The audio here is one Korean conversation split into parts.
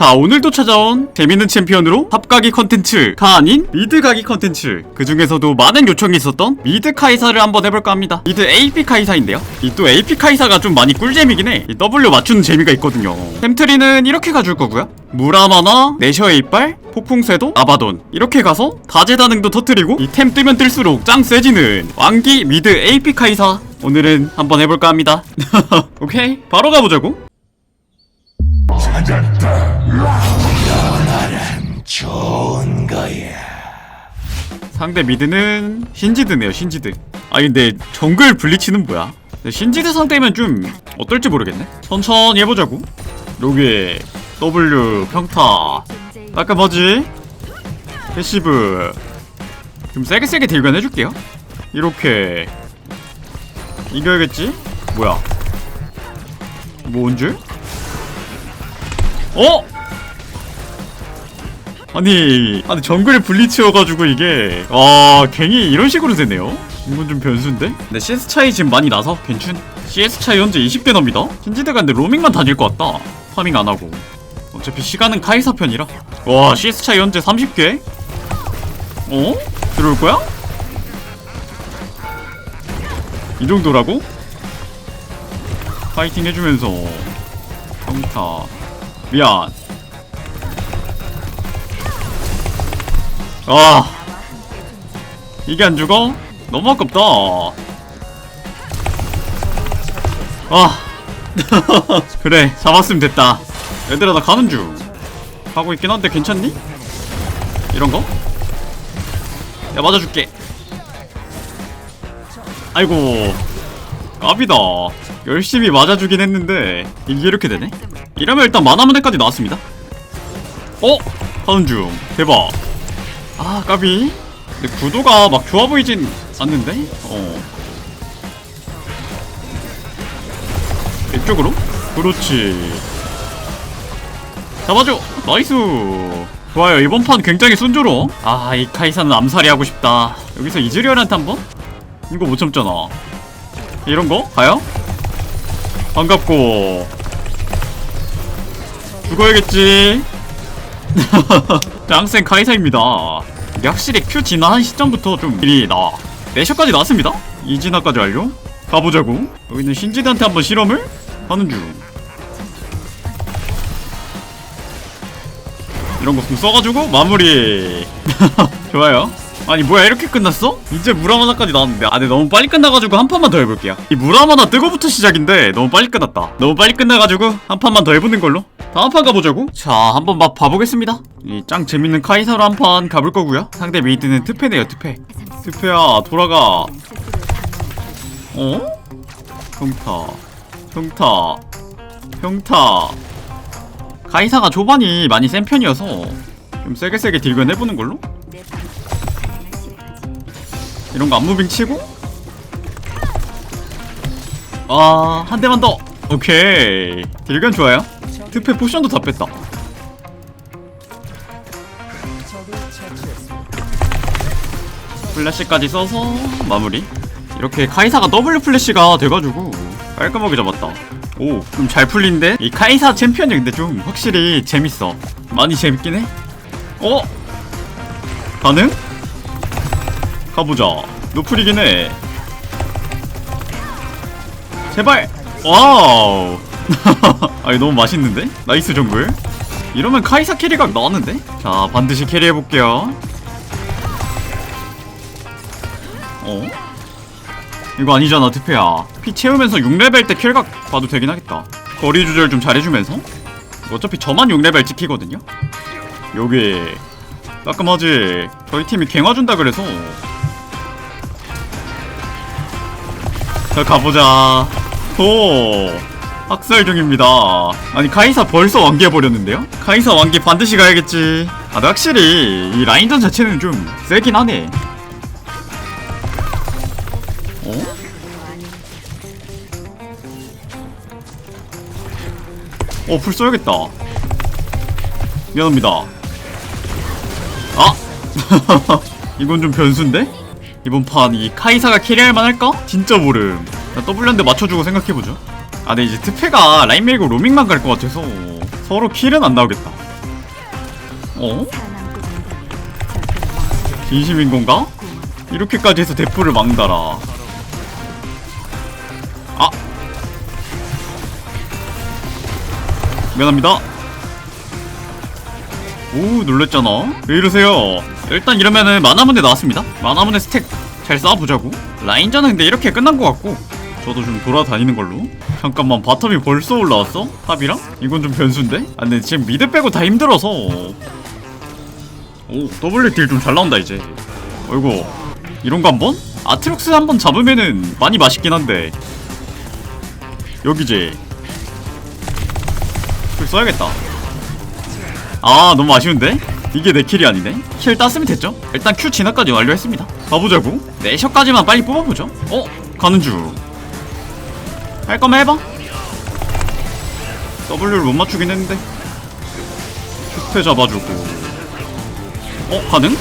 자 오늘도 찾아온 재밌는 챔피언으로 탑가기 컨텐츠가 아닌 미드 가기 컨텐츠. 그 중에서도 많은 요청이 있었던 미드 카이사를 한번 해볼까 합니다. 미드 AP 카이사인데요. 이 또 AP 카이사가 좀 많이 꿀잼이긴 해이 W 맞추는 재미가 있거든요. 템트리는 이렇게 가줄 거고요. 무라마나 내셔 이빨 폭풍쇄도 아바돈. 이렇게 가서 다재다능도 터트리고 이 템 뜨면 뜰수록 짱 세지는 왕기 미드 AP 카이사. 오늘은 한번 해볼까 합니다. 오케이? 바로 가보자고 좋은 거야. 상대 미드는 신지드네요 신지드. 아 근데 정글 블리치는 뭐야? 신지드 상대면 좀 어떨지 모르겠네. 천천히 해보자고. 여기 W 평타. 깔끔하지? 패시브. 좀 세게 세게 딜견 해줄게요. 이렇게. 이겨야겠지? 뭐야? 뭐온 줄? 어? 아니, 아니 정글에 블리치여가지고 이게 아 괜히 이런 식으로 되네요. 이건 좀 변수인데? 근데 CS 차이 지금 많이 나서 괜춘. CS 차이 현재 20배 납니다. 신지드가 근데 로밍만 다닐 것 같다. 파밍 안 하고. 어차피 시간은 카이사 편이라. 와 CS 차이 현재 30개? 어? 들어올 거야? 이 정도라고? 파이팅 해주면서 평타 미안. 아. 이게 안 죽어? 너무 아깝다. 아. 그래 잡았으면 됐다. 얘들아 나 가는 중. 가고 있긴 한데 괜찮니? 이런 거? 야 맞아줄게. 아이고. 까비다. 열심히 맞아주긴 했는데 이게 이렇게 되네 이러면 일단 만화문에까지 나왔습니다. 어? 가는 중. 대박. 아 까비. 근데 구도가 막 좋아 보이진 않는데? 어. 이쪽으로? 그렇지. 잡아줘. 나이스. 좋아요. 이번 판 굉장히 순조로워. 아이 카이사는 암살이 하고 싶다. 여기서 이즈리얼한테 한번? 이거 못 참잖아. 이런 거? 가요? 반갑고 죽어야겠지 짱센 카이사입니다. 확실히 큐 진화한 시점부터 좀 미리 나와. 내셔까지 나왔습니다. 이진화까지 완료. 가보자고. 여기는 신지드한테 한번 실험을 하는 중. 이런 거 좀 써가지고 마무리. 좋아요. 아니 뭐야 이렇게 끝났어? 이제 무라마나까지 나왔는데. 아 근데 너무 빨리 끝나가지고 한 판만 더 해볼게요. 이 무라마나 뜨고부터 시작인데 너무 빨리 끝났다. 너무 빨리 끝나가지고 한 판만 더 해보는 걸로. 다음 판 가보자고. 자 한번 막 봐보겠습니다. 이 짱 재밌는 카이사로 한 판 가볼 거고요. 상대 메이드는 트페네요 트페. 트페야 돌아가. 어? 평타. 평타. 평타. 카이사가 초반이 많이 센 편이어서 좀 세게 세게 딜견 해보는 걸로 이런 거 안무빙 치고? 아 한 대만 더. 오케이. 딜견 좋아요. 특패 포션도 다 뺐다. 플래시까지 써서 마무리. 이렇게 카이사가 W 플래시가 돼가지고 깔끔하게 잡았다. 오 좀 잘 풀린데? 이 카이사 챔피언이 근데 좀 확실히 재밌어. 많이 재밌긴 해. 어? 가능? 가보자. 노플이긴 해. 제발. 와우. 아니 너무 맛있는데? 나이스 정글. 이러면 카이사 캐리각 나왔는데? 자 반드시 캐리해 볼게요. 어? 이거 아니잖아 트페야. 피 채우면서 6레벨 때 킬각 봐도 되긴 하겠다. 거리 조절 좀 잘해주면서. 어차피 저만 6레벨 찍히거든요. 여기 깔끔하지. 저희 팀이 갱화 준다 그래서 자 가보자 오 학살 중입니다 아니 카이사 벌써 완기해버렸는데요? 카이사 완기 반드시 가야겠지 아 근데 확실히 이 라인전 자체는 좀 세긴 하네 어? 어, 풀 써야겠다. 미안합니다. 아! 이건 좀 변수인데? 이번 판 이 카이사가 캐리할 만 할까? 진짜 모름. 나 W한테 맞춰주고 생각해보죠. 아, 근데 이제 트페가 라인 밀고 로밍만 갈 것 같아서 서로 킬은 안 나오겠다. 어? 진심인 건가? 이렇게까지 해서 대포를 막는다라 아 미안합니다 오 놀랬잖아 왜 이러세요 일단 이러면은 만화문에 나왔습니다 만화문에 스택 잘 쌓아보자고 라인전은 근데 이렇게 끝난 것 같고 저도 좀 돌아다니는 걸로 잠깐만 바텀이 벌써 올라왔어? 탑이랑? 이건 좀 변수인데? 아 근데 지금 미드 빼고 다 힘들어서 오 W 딜 좀 잘 나온다 이제 어이구 이런 거 한번? 아트록스 한번 잡으면은 많이 맛있긴 한데 여기지 글 써야겠다 아 너무 아쉬운데? 이게 내 킬이 아니네? 킬 땄으면 됐죠? 일단 Q 진화까지 완료했습니다 가보자고 내셔까지만 빨리 뽑아보죠 어? 가는 중할 거면 해봐 W를 못 맞추긴 했는데 슈페 잡아주고 어? 가능?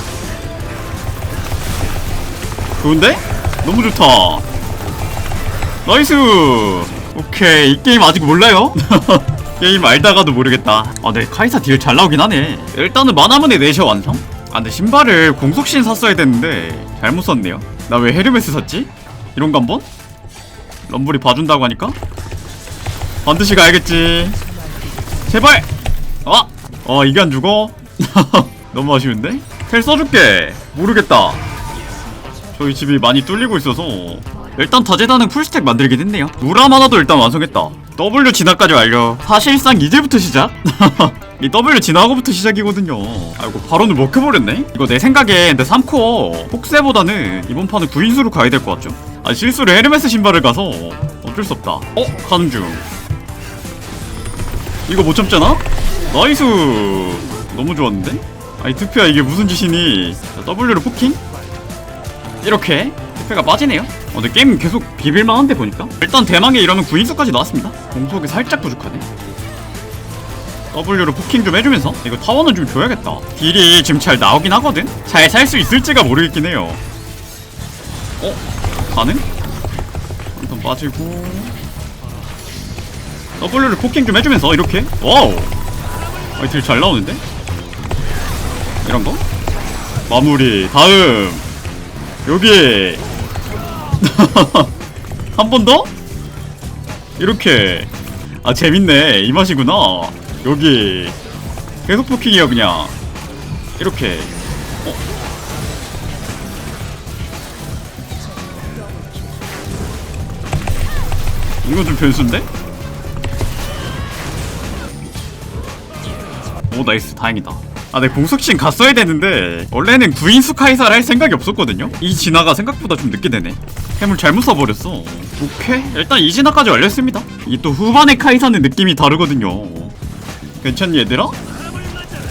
좋은데? 너무 좋다 나이스 오케이 이 게임 아직 몰라요? 게임 알다가도 모르겠다 아 네 카이사 딜 잘 나오긴 하네 일단은 만화문의 내셔 완성? 아 근데 신발을 공속신 샀어야 됐는데 잘못 샀네요 나 왜 헤르메스 샀지? 이런 거 한번? 럼블이 봐준다고 하니까 반드시 가야겠지 제발 아! 어 이게 안 죽어? 너무 아쉬운데? 텔 써줄게 모르겠다 저희 집이 많이 뚫리고 있어서 일단 다재다능 풀스택 만들긴 했네요. 무람 하나도 일단 완성했다. W 진화까지 완료. 사실상 이제부터 시작? 이 W 진화하고부터 시작이거든요. 아이고 바론을 먹혀버렸네? 이거 내 생각에 근데 3코어 폭세보다는 이번 판은 9인수로 가야 될 것 같죠? 아 실수로 헤르메스 신발을 가서 어쩔 수 없다. 어? 가는 중 이거 못 참잖아? 나이스! 너무 좋았는데? 아니 투표야 이게 무슨 짓이니? 자, W로 포킹? 이렇게? 투표가 빠지네요 어, 근데 게임 계속 비빌만한데 보니까 일단 대망에 이러면 9인수까지 나왔습니다 공속이 살짝 부족하네 W로 포킹 좀 해주면서 이거 타워는 좀 줘야겠다 딜이 지금 잘 나오긴 하거든? 잘 살 수 있을지가 모르겠긴 해요 어? 가능? 일단 빠지고 W를 포킹 좀 해주면서 이렇게 와우 아이 딜잘 나오는데? 이런 거? 마무리 다음 여기 한 번 더? 이렇게. 아 재밌네. 이 맛이구나. 여기. 계속 포킹이야 그냥. 이렇게. 어? 이건 좀 변수인데? 오 나이스. 다행이다 아, 네, 공속신 갔어야 되는데 원래는 구인수 카이사를 할 생각이 없었거든요. 이 진화가 생각보다 좀 늦게 되네. 해물 잘못 써버렸어. 오케이, 일단 이 진화까지 완료했습니다. 이 또 후반의 카이사는 느낌이 다르거든요. 괜찮니 얘들아?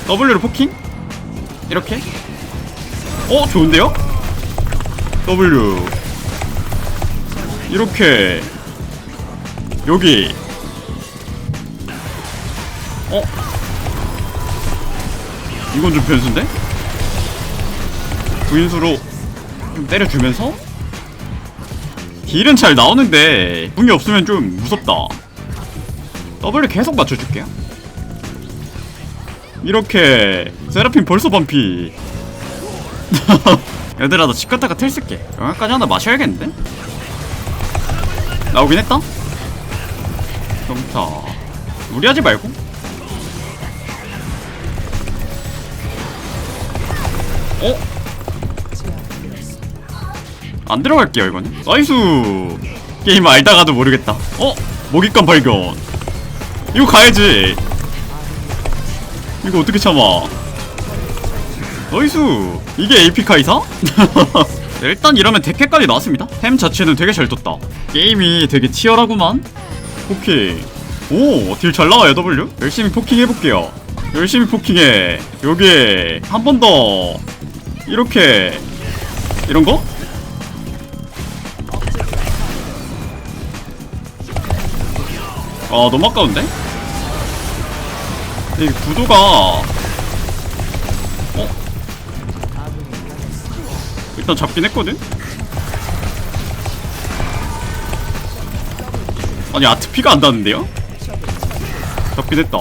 W로 포킹? 이렇게? 어, 좋은데요? W 이렇게 여기 어? 이건 좀 변수인데? 구인수로 좀 때려주면서? 딜은 잘 나오는데 궁이 없으면 좀 무섭다. W 계속 맞춰줄게요. 이렇게 세라핀 벌써 반피. 얘들아 나 집 갔다가 텔 쓸게. 영화까지 하나 마셔야겠는데? 나오긴 했다? 좋다 무리하지 말고 어? 안 들어갈게요 이거는 나이스! 게임 알다가도 모르겠다. 어? 먹잇감 발견. 이거 가야지. 이거 어떻게 참아? 나이스! 이게 AP 카이사? 일단 이러면 데캐까지 나왔습니다. 템 자체는 되게 잘 떴다. 게임이 되게 치열하구만. 포킹. 오딜 잘 나와요 W. 열심히 포킹 해볼게요. 열심히 포킹해. 여기 한 번 더 이렇게 이런 거? 아 너무 아까운데? 이 구도가 어? 일단 잡긴 했거든? 아니 아트피가 안 닿는데요? 잡긴 했다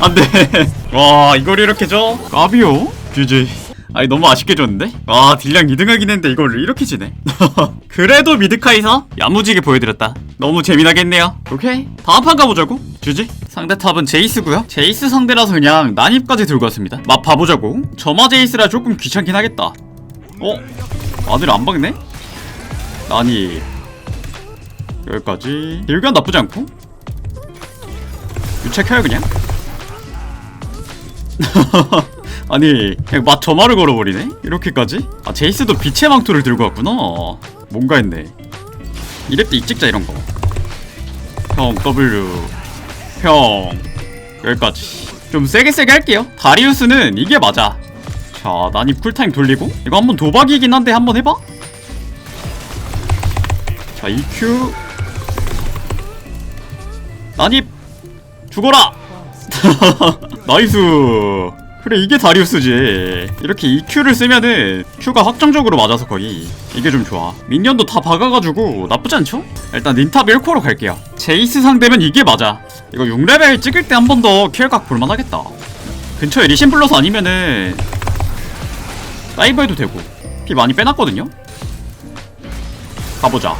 안돼. 와 이걸 이렇게 줘? 까비오? GG. 아니 너무 아쉽게 줬는데? 와 딜량 2등하긴 했는데 이걸 이렇게 지네? 그래도 미드카이사 야무지게 보여드렸다. 너무 재미나겠네요. 오케이. 다음 판 가보자고. 주지 상대 탑은 제이스고요. 제이스 상대라서 그냥 난입까지 들고 왔습니다. 맛 봐보자고. 점화 제이스라 조금 귀찮긴 하겠다. 어? 아들 안 박네? 난입. 여기까지. 딜관 나쁘지 않고. 유체켜요 그냥 아니 그냥 맛 점화를 걸어버리네? 이렇게까지? 아 제이스도 빛의 망토를 들고 왔구나. 뭔가 했네. 이랩 때 입직자 이런 거 형 W. 형 여기까지. 좀 세게 세게 할게요. 다리우스는 이게 맞아. 자 난입 쿨타임 돌리고. 이거 한번 도박이긴 한데 한번 해봐. 자 EQ 난입 죽어라 나이스. 그래 이게 다리우스지. 이렇게 EQ를 쓰면은 Q가 확정적으로 맞아서 거의 이게 좀 좋아. 민년도 다 박아가지고 나쁘지 않죠? 일단 닌탑 1코로 갈게요. 제이스 상대면 이게 맞아. 이거 6레벨 찍을 때 한 번 더 킬각 볼만하겠다. 근처에 리신 플러스 아니면은 다이브 해도 되고. 피 많이 빼놨거든요? 가보자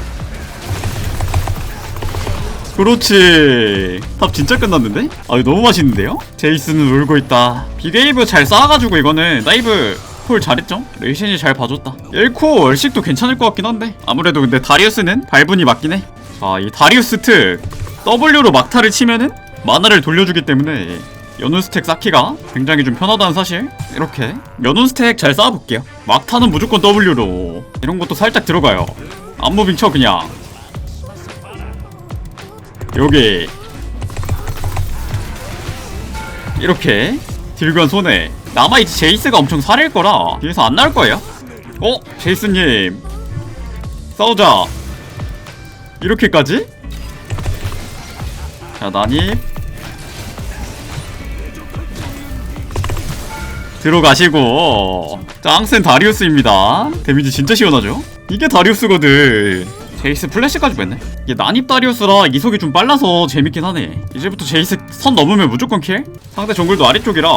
그렇지. 탑 진짜 끝났는데? 아 이거 너무 맛있는데요? 제이스는 울고 있다. 비게이브 잘 쌓아가지고 이거는. 다이브 콜 잘했죠? 레이신이 잘 봐줬다. 1코 월식도 괜찮을 것 같긴 한데. 아무래도 근데 다리우스는 발분이 맞긴 해자이 다리우스 특 W로 막타를 치면은 마나를 돌려주기 때문에 연운 스택 쌓기가 굉장히 좀 편하다는 사실. 이렇게 연운 스택 잘 쌓아볼게요. 막타는 무조건 W로. 이런 것도 살짝 들어가요. 안무빙 쳐 그냥 여기 이렇게 딜관 손에 남아있지 제이스가 엄청 살일 거라 뒤에서 안 나올 거예요 어? 제이스님 싸우자 이렇게까지? 자 난입 들어가시고 자 앙센 다리우스입니다 데미지 진짜 시원하죠? 이게 다리우스거든 제이스 플래시까지 뺐네. 이게 난입 다리우스라 이속이 좀 빨라서 재밌긴 하네. 이제부터 제이스 선 넘으면 무조건 킬? 상대 정글도 아래쪽이라.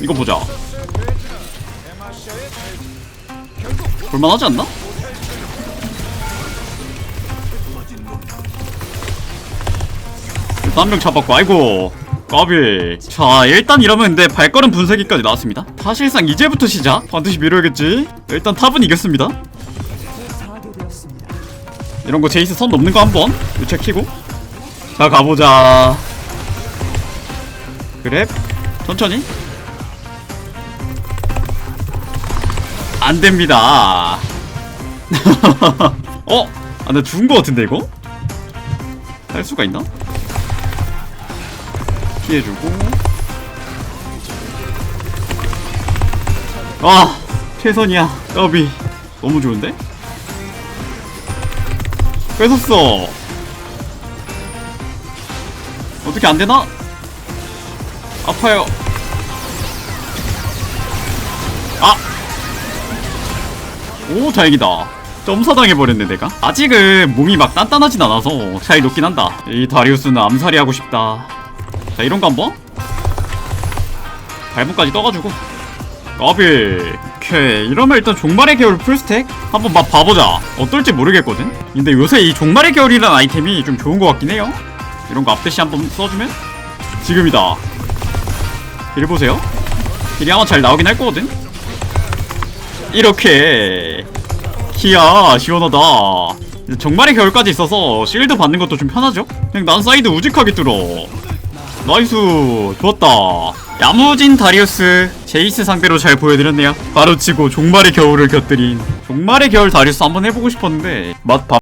이거 보자. 볼만하지 않나? 일단 한 명 잡았고 아이고 까비. 자 일단 이러면 근데 발걸음 분쇄기까지 나왔습니다. 사실상 이제부터 시작. 반드시 밀어야겠지? 일단 탑은 이겼습니다. 이런 거 제이스 선 넘는 거 한번 체키고. 자 가보자. 그래? 천천히? 안됩니다. 어? 아, 나 죽은 거 같은데 이거? 할 수가 있나? 피해주고. 아 최선이야 더비. 너무 좋은데? 뺏었어. 어떻게 안되나? 아파요. 아! 오 다행이다. 점사당해버렸네 내가. 아직은 몸이 막 단단하진 않아서 차이 높긴 한다. 이 다리우스는 암살이 하고 싶다 자 이런 거 한번. 발목까지 떠가지고. 까비 오케이 이러면 일단 종말의 겨울 풀스택? 한번 맛 봐보자. 어떨지 모르겠거든? 근데 요새 이 종말의 겨울이라는 아이템이 좀 좋은 것 같긴 해요. 이런 거 앞대시 한번 써주면? 지금이다. 일 보세요. 딜이 아마 잘 나오긴 할 거거든? 이렇게. 희야 시원하다. 정말의 겨울까지 있어서 실드 받는 것도 좀 편하죠? 그냥 난 사이드 우직하게 뚫어 나이스. 좋았다. 야무진 다리우스 제이스 상대로 잘 보여드렸네요. 바로 치고 종말의 겨울을 곁들인 종말의 겨울 다리우스 한번 해보고 싶었는데 맛 봐,